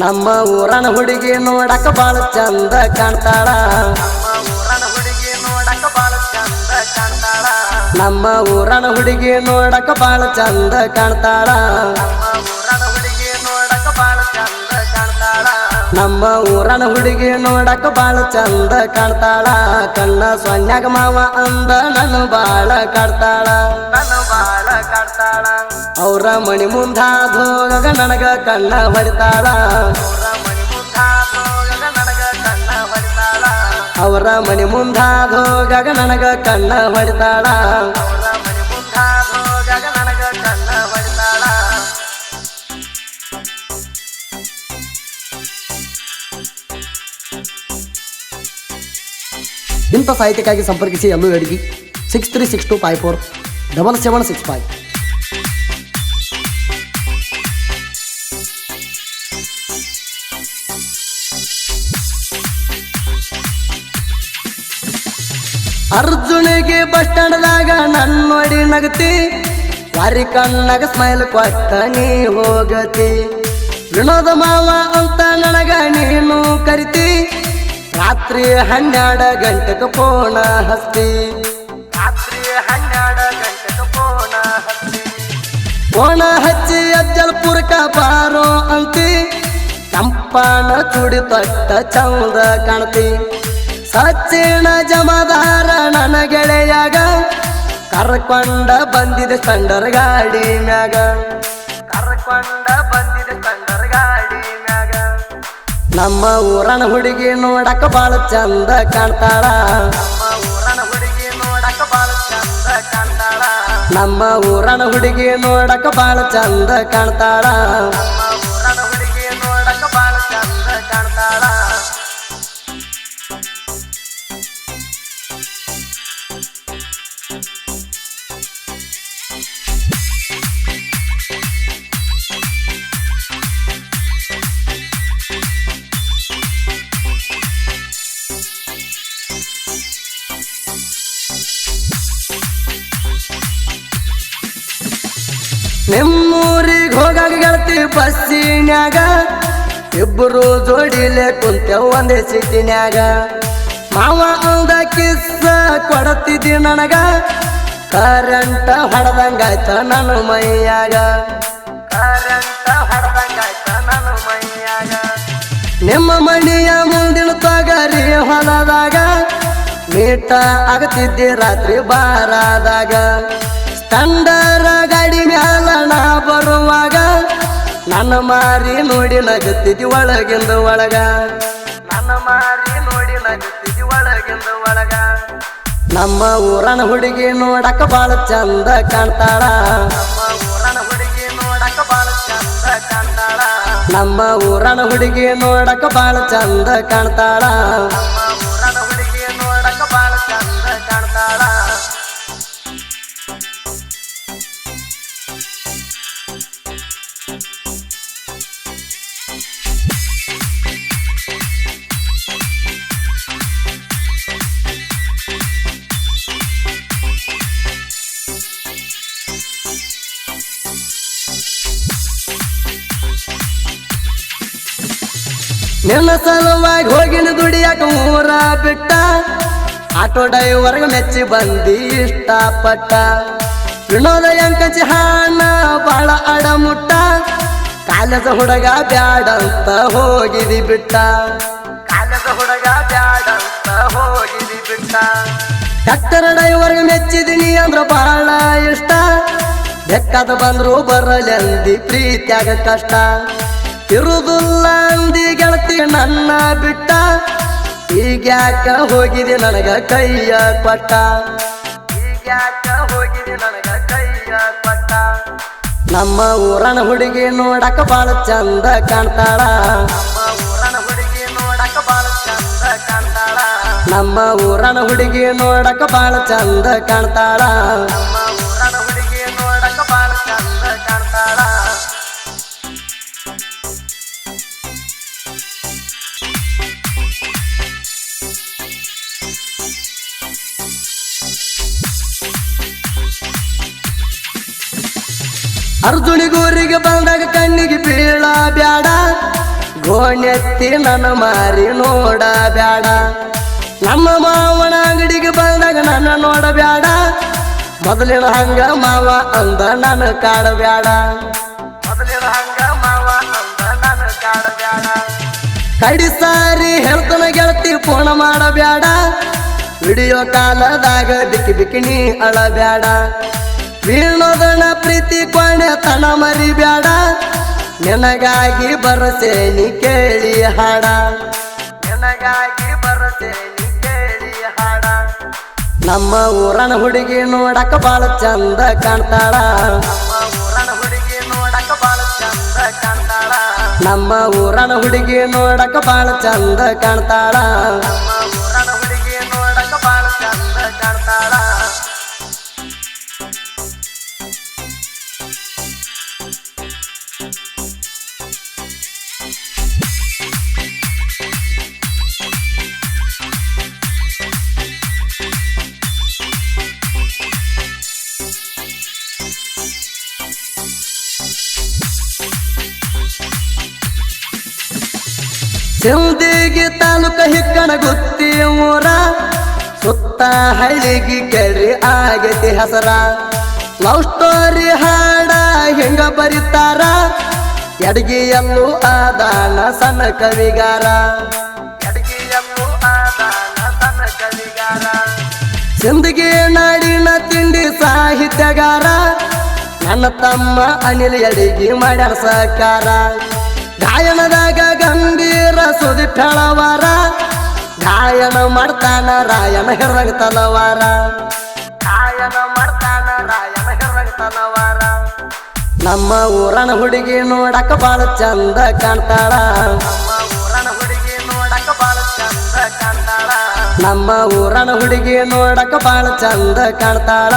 ನಮ್ಮ ಊರನ ಹುಡುಗಿ ನೋಡಕ ಬಾಳ ಚಂದ ಕಾಣ್ತಾಳ. ನಮ್ಮ ಊರನ ಹುಡುಗಿ ನೋಡಕ ಬಾಳ ಚಂದ ಕಾಣ್ತಾಳ. ನಮ್ಮ ಊರನ ಹುಡುಗಿ ನೋಡಕ ಬಾಳ ಚಂದ ಕಾಣ್ತಾಳ. ಕಣ್ಣ ಸೊನ್ಯಾಗ ಮಾವ ಅಂದ ನನ್ನ ಬಾಳ ಕಾಡ್ತಾಳ ಬಾಳ ಅವ್ರ ಮಣಿ ಮುಂದಾದೋಗ ನನಗ ಕಣ್ಣ ಹೊಡಿತಾಳ. ಅವರ ಮಣಿ ಮುಂದಾದೋಗ ನನಗ ಕಣ್ಣ ಹೊಡಿತಾಳ. ಇಂಥ ಸಾಹಿತ್ಯಕ್ಕಾಗಿ ಸಂಪರ್ಕಿಸಿ ಎಲ್ಲೂ ಅಡಿಗೆ. Six three six two five four double seven six five ಅರ್ಜುನಿಗೆ bus ಸ್ಟ್ಯಾಂಡ್ದಾಗ ನನ್ನ ನೋಡಿ ನಗತಿ. ವಾರಿ ಕಣ್ಣಾಗ ಸ್ಮೈಲ್ ಕೊಟ್ಟ ನೀ ಹೋಗತಿ. ವಿನೋದ ಮಾವ ಅಂತ ನನಗ ನೀನು ಕರಿತಿ. ರಾತ್ರಿ ಹನ್ನೆರಡು ಗಂಟೆಗೆ ಪೋಣ ಹಸ್ತಿ. ರಾತ್ರಿ ಹನ್ನೆರಡು ಗಂಟೆಗೆ ಪೋಣ ಹಸ್ತಿ. ಫೋನ ಹಚ್ಚಿ ಅಜ್ಜಲ್ಪುರಕ ಬಾರೋ ಅಂತಿ. ಕಂಪನ ಚುಡಿ ತೊಟ್ಟ ಚಂದ ಕಾಣ್ತಿ. ಸಚ್ಚಿನ ಜಮದಾರ ನನ್ನ ಗೆಳೆಯಾಗ ಕರ್ಕೊಂಡ ಬಂದಿದೆ ಸಂಡರ್ ಗಾಡಿ ಮ್ಯಾಗ. ಕರ್ಕೊಂಡ ಬಂದಿದೆ ಸ್ಟಂಡರ್ ಗಾಡಿ ಮ್ಯಾಗ. ನಮ್ಮ ಊರನ ಹುಡುಗಿ ನೋಡಕ ಬಾಳ ಚಂದ ಕಾಣ್ತಾಳ. ನಮ್ಮ ಊರನ ಹುಡುಗಿ ನೋಡಕ ಬಾಳ ಚಂದ ಕಾಣ್ತಾಳ. ಗೆಳತಿ ಬಸ್ಸಿನ್ಯಾಗ ಇಬ್ಬರು ಜೋಡಿಲೆ ಕುಂತೇವ್ ಒಂದೇ ಸಿಟಿನ್ಯಾಗ. ಮಾವ ಅಂದ ಕಿಸ್ಸ ಕೊಡತಿದ್ದಿ ನನಗ ಕರೆಂಟ ಹಡದಂಗಾಯ್ತ ನನ್ನ ಮೈಯಾಗ. ಕರೆಂಟ ಹಡದಂಗಾಯ್ತ ನನ್ನ ಮೈಯಾಗ. ನಿಮ್ಮ ಮನೆಯ ಮುಂದಿನ ತಗರಿ ಹೊಲದಾಗ, ಮೀಟ ಆಗತಿದ್ದಿ ರಾತ್ರಿ ಬಾರಾದಾಗ. ತಂಡರ ಗಾಡಿ ಮ್ಯಾಲ ನಾ ನನ್ನ ಮಾರಿ ನೋಡಿ ನಗುತ್ತಿದ್ದಿ ಒಳಗಿಂದ ಒಳಗ. ನನ್ನ ಮಾರಿ ನೋಡಿ ನಗುತ್ತಿದ್ದಿ ಒಳಗಿಂದ ಒಳಗ. ನಮ್ಮ ಊರನ ಹುಡುಗಿ ನೋಡಕ ಬಾಳ ಚಂದ ಕಾಣ್ತಾಳ. ನಮ್ಮ ಊರನ ಹುಡುಗಿ ನೋಡಕ ಬಾಳ ಚಂದ ಕಾಣ್ತಾಳ. ನಿನ್ನ ಸಲುವಾಗಿ ಹೋಗಿನ ದುಡಿಯಾಕ ಮೂರ ಬಿಟ್ಟ. ಆಟೋ ಡ್ರೈವರ್ಗ ಮೆಚ್ಚಿ ಬಂದಿ ಇಷ್ಟಪಟ್ಟ. ವಿನೋದ ಎಂಕಚಿ ಹಾಣ ಬಾಳ ಅಡಮುಟ್ಟ. ಕಾಲದ ಹುಡುಗ ಬ್ಯಾಡಂತ ಹೋಗಿದಿ ಬಿಟ್ಟ. ಕಾಲದ ಹುಡುಗ ಬ್ಯಾಡ ಅಂತ ಹೋಗಿದಿ ಬಿಟ್ಟ. ಡಾಕ್ಟರ್ ಡ್ರೈವರ್ಗ ಮೆಚ್ಚಿದಿನಿ ಅಂದ್ರ ಬಹಳ ಇಷ್ಟ. ಬೆಕ್ಕದ ಬಂದ್ರು ಬರಲೆಂದಿ ಪ್ರೀತಿಯಾಗ ಕಷ್ಟ. ಇರುವುದಿಲ್ಲ ಅಂದಿ ಗೆಳತಿ ನನ್ನ ಬಿಟ್ಟ. ಈಗ್ಯಾಕ ಹೋಗಿದೆ ನನಗ ಕೈಯ ಕೊಟ್ಟ ಈಗ್ಯಾಕ ಹೋಗಿದೆ ನನಗ ಕೈಯ ಕೊಟ್ಟ ನಮ್ಮ ಊರನ ಹುಡುಗಿ ನೋಡಕ ಬಾಳ ಚಂದ ಕಾಣ್ತಾಳ. ನಮ್ಮ ಊರನ ಹುಡುಗಿ ನೋಡಕ ಬಾಳ ಚಂದ ಕಾಣ್ತಾಳ. ಅರ್ಜುನಿಗೂರಿಗೆ ಬಂದಾಗ ಕಣ್ಣಿಗೆ ಬೀಳ ಬ್ಯಾಡ. ಗೋಣೆತ್ತಿ ನನ್ನ ಮಾರಿ ನೋಡ ಬ್ಯಾಡ. ನಮ್ಮ ಮಾವನ ಅಂಗಡಿಗೆ ಬಂದಾಗ ನನ್ನ ನೋಡಬ್ಯಾಡ ಮೊದಲಿನ ಹಂಗ ಮಾವ ಅಂದ ನನ್ನ ಕಾಡಬ್ಯಾಡ ಮೊದಲಿನ ಹಂಗ ಮಾವ ಅಂದ ನನ್ನ ಕಾಡಬ್ಯಾಡ ಕಡಿ ಸಾರಿ ಹೇಳ್ತನ ಗೆಳತಿ ಫೋನ್ ಮಾಡಬ್ಯಾಡ. ವಿಡಿಯೋ ಕಾಲದಾಗ ಬಿಕ್ಕಿ ಬಿಕ್ಕಿ ನೀ ಅಳಬ್ಯಾಡ. ವೀಣೋದನ ಪ್ರೀತಿ ಕೊನೆ ತನ ಮರಿಬ್ಯಾಡ. ನಿನಗಾಗಿ ಬರಸೇನಿ ಕೇಳಿ ಹಾಡ. ನಿನಗಾಗಿ ಬರಸೇನಿ ಕೇಳಿ ಹಾಡ. ನಮ್ಮ ಊರನ ಹುಡುಗಿ ನೋಡಕ ಬಾಳ ಚಂದ ಕಾಣ್ತಾಳ. ನಮ್ಮ ಊರನ ಹುಡುಗಿ ನೋಡಕ ಬಾಳ ಚಂದ ಕಾಣ್ತಾಳ. ಸಿಂದಿಗೆ ತಾಲೂಕ ಹಿಕ್ಕಣ ಗುತ್ತಿ ಊರ ಸುತ್ತ ಹಳ್ಳಿಗೆ ಕೆರೆ ಆಗೈತಿ ಹೆಸರ. ಲವ್ ಸ್ಟೋರಿ ಹಾಡ ಹೆಂಗ ಬರೀತಾರ? ಎಡಗಿಯಲ್ಲೂ ಆದಾನ ಸಣ್ಣ ಕವಿಗಾರ. ಎಡಗಿಯಲ್ಲೂ ಆದಾನ ಸಣ್ಣ ಕವಿಗಾರ. ನಾಡಿನ ತಿಂಡಿ ಸಾಹಿತ್ಯಗಾರ. ನನ್ನ ತಮ್ಮ ಅನಿಲ್ ಎಡಿಗೆ ಮಾಡ್ಯಾರ ಸಹಕಾರ. ಗಾಯನದಾಗ ಗಂಭೀರ ಸುದಿ ಫಳವಾರ ಗಾಯನ ಮಾಡ್ತಾನ ರಾಯನ ಹೆರಗ ತಲವಾರ. ಗಾಯನ ಮಾಡ್ತಾನ ರಾಯನ ಹೆರಗ ತಲವಾರ. ನಮ್ಮ ಊರನ ಹುಡುಗಿ ನೋಡಕ ಬಾಳ ಚಂದ ಕಾಣ್ತಾಳ. ನಮ್ಮ ಊರನ ಹುಡುಗಿ ನೋಡಕ ಬಾಳ ಚಂದ ಕಾಣ್ತಾಳ.